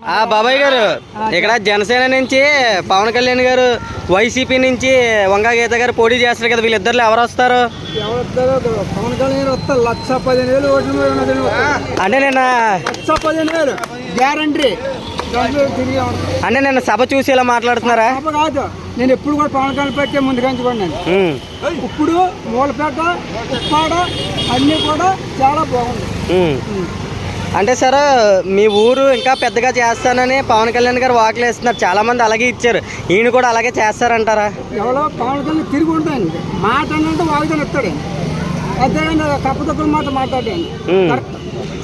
ఆ బాబాయ్ గారు ఇక్కడ జనసేన నుంచి పవన్ కళ్యాణ్ గారు వైసీపీ నుంచి వంగా గీత గారు పోటీ చేస్తారు కదా వీళ్ళిద్దరు ఎవరు వస్తారు? పవన్ కళ్యాణ్ వస్తా లక్ష పదిహేను వేలు ఓట్ల మీద ఉన్నది వస్తా. అంటే నిన్న లక్ష పదిహేను వేలు. గ్యారంటీ. అంటే నిన్న సభ చూసి ఇలా మాట్లాడుతున్నారా? కాదు. నేను ఎప్పుడు కూడా పవన్ కళ్యాణ్ పెట్టే ముందు కంచుకున్నాను ఉమ్, ఇప్పుడు మూలపేట ఉప్పాడ అన్నీ కూడా చాలా బాగుంది. అంటే సార్ మీ ఊరు ఇంకా పెద్దగా చేస్తానని పవన్ కళ్యాణ్ గారు వాకులు వేస్తున్నారు. చాలా మంది అలాగే ఇచ్చారు. ఈయన కూడా అలాగే చేస్తారంటారా? ఎవరో పవన్ కళ్యాణ్ తిరిగి ఉంటాయండి మాట అంటే వాగ్దానం అంతేగాని తప్ప మాట మాట్లాడండి ఉమ్.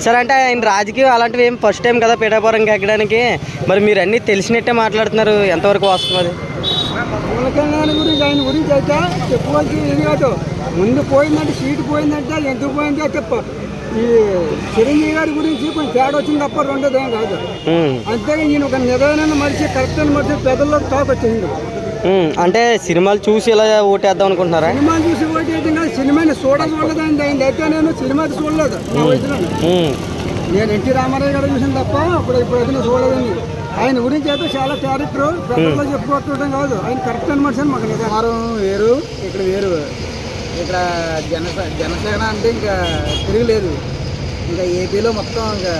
సార్ అంటే ఆయన రాజకీయం అలాంటివి ఏం ఫస్ట్ టైం కదా పిఠాపురంకి ఎక్కడానికి మరి మీరు అన్నీ తెలిసినట్టే మాట్లాడుతున్నారు. ఎంతవరకు వస్తుంది పవన్ కళ్యాణ్ గురించి ఆయన గురించి అయితే చెప్పుకోవాల్సి ఇది కాదు ముందు పోయిందంటే సీటు పోయిందంటే ఎందుకు పోయిందో చెప్ప. ఈ చిరంజీవి గారి గురించి కొంచెం తేడా వచ్చింది తప్ప రెండోది ఏం కాదు. అంతేగా ఈయన ఒక నిజమైన మనిషి కరెక్ట్ అయిన మనిషి పెద్దల్లో టాక్ వచ్చింది. అంటే సినిమాలు చూసి ఇలా ఓటేద్దాం అనుకుంటున్నారా? సినిమా చూసి ఓటు వేయడం కాదు సినిమాని చూడ చూడలేదండి ఆయన అయితే నేను సినిమా చూడలేదు నా వయసులో ఉమ్, నేను ఎన్టీ రామారావు గారు చూసిన తప్ప ఇప్పుడు ఇప్పుడు అయితే నేను చూడలేదండి. ఆయన గురించి అయితే చాలా క్యారెక్టర్ పెద్దల్లో చెప్పుకోవటం కాదు. ఆయన కరెక్ట్ అయిన మనిషి అని మాకు నిజం. వేరు ఇక్కడ వేరు. ఇక్కడ జనస జనసేన అంటే ఇంకా తిరగలేదు. ఇంకా ఏపీలో మొత్తం ఇంకా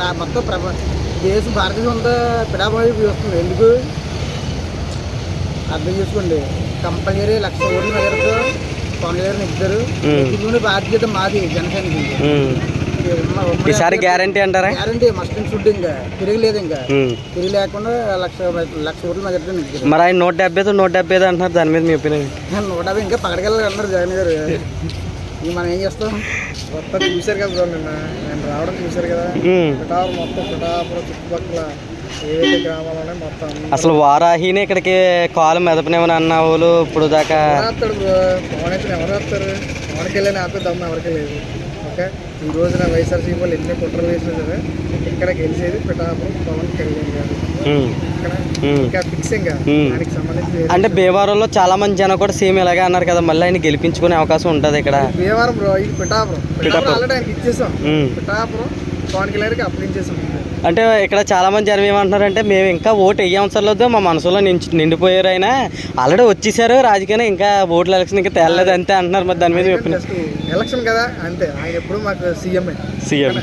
రా మొత్తం ప్రప దేశం భారతదేశం అంతా పిడాపురం వైపు వస్తుంది ఎందుకు? అర్థం చేసుకోండి. కంపల్సరీ లక్ష ఓట్లు నగరతో పవన్ గారు ఇద్దరు. ఇందులో బాధ్యత మాది జనసేనకి. ఈసారి గ్యారంటీ అంటారా? గ్యారంటీ మస్ట్ షుడ్ ఇంకా. తిరగలేదు ఇంకా. తిరిగి లేకుండా లక్ష లక్ష నగరతో ఇద్దరు మరి ఆయన నూట డెబ్బై ఐదు నూట డెబ్బై ఐదు అంటున్నారు దాని మీద మీ ఒపీనియన్ నూట యాభై ఇంకా పక్కడికెళ్ళాలి అన్నారు జగన్ గారు. ఇంక మనం ఏం చేస్తాం? మొత్తం చూశారు కదా నిన్న. నేను రావడం చూశారు కదా. పిఠాపురం మొత్తం పిఠాపురం చుట్టుపక్కల ఏవైతే గ్రామాలు మొత్తం అసలు వారాహిని ఇక్కడికి కాలు మెదపనేమని అన్న వాళ్ళు ఇప్పుడు దాకా ఎవరు వస్తారు పవన్కి వెళ్ళని ఆపే దమ్ము ఎవరికి లేదు. ఈ రోజున వైఎస్ఆర్సీ వాళ్ళు ఎన్ని కుట్రలు వేసినా సరే ఇక్కడ గెలిచేది పిఠాపురం పవన్ కళ్యాణ్ గారు ఉమ్. ఇక్కడ ఉమ్. ఇంకా ఫిక్సింగ్ ఉమ్. దానికి సంబంధించి అంటే భీమవరంలో చాలా మంది జనం కూడా సేమ్ ఇలాగే అన్నారు కదా మళ్ళీ ఆయన గెలిపించుకునే అవకాశం ఉంటుంది ఇక్కడ భీమవరం బ్రో ఇది పిఠాపురం పిఠాపురం ఆల్రెడీ ఆయనకి ఇచ్చేసాం ఉమ్. పిఠాపురం పవన్ కళ్యాణ్కి అప్పగించేసాం అంటే ఇక్కడ చాలా మంది జనం ఏమంటున్నారంటే మేము ఇంకా ఓటు వేయ అవసరం లేదు మా మనసులో నించి నిండిపోయారు ఆయన. ఆల్రెడీ వచ్చేసారు రాజకీయం ఇంకా ఓట్ల ఎలక్షన్ ఇంకా తేలలేదు అంతే అంటున్నారు మరి దాని మీద ఎలక్షన్ కదా అంతే. ఆయన ఎప్పుడు మాకు సీఎం సీఎం.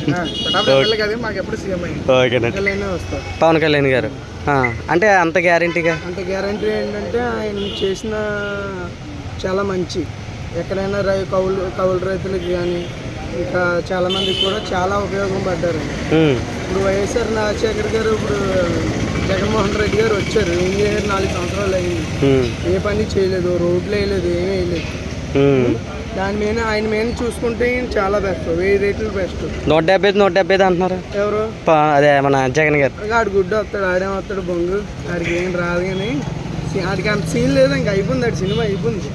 ఓకేనండి వస్తారు పవన్ కళ్యాణ్ గారు. అంటే అంత గ్యారంటీగా? అంటే గ్యారంటీ ఏంటంటే ఆయన చేసిన చాలా మంచి. ఎక్కడైనా రై కౌలు కౌలు రైతులకు కానీ ఇంకా చాలా మందికి కూడా చాలా ఉపయోగం పడ్డారు. ఇప్పుడు వైఎస్ఆర్ రాజశేఖర్ గారు ఇప్పుడు జగన్మోహన్ రెడ్డి గారు వచ్చారు. ఏం చేశారు నాలుగు సంవత్సరాలు అయింది. ఏ పని చేయలేదు. రోడ్లు వేయలేదు. ఏమీ వేయలేదు. దాని మీద ఆయన మీద చూసుకుంటే చాలా బెస్ట్. వెయ్యి రేట్లు బెస్ట్. నూట డెబ్బై ఐదు నూట డెబ్బై ఐదు అంటున్నారు. ఎవరు? అదే మన జగన్ గారు. ఆడు గుడ్డు వస్తాడు. ఆడేం వస్తాడు బొంగు. ఆడికి ఏం రాదు కానీ ఆడికి అంత సీన్ లేదు. ఇంకా అయిపోయింది. ఆడి సినిమా అయిపోయింది.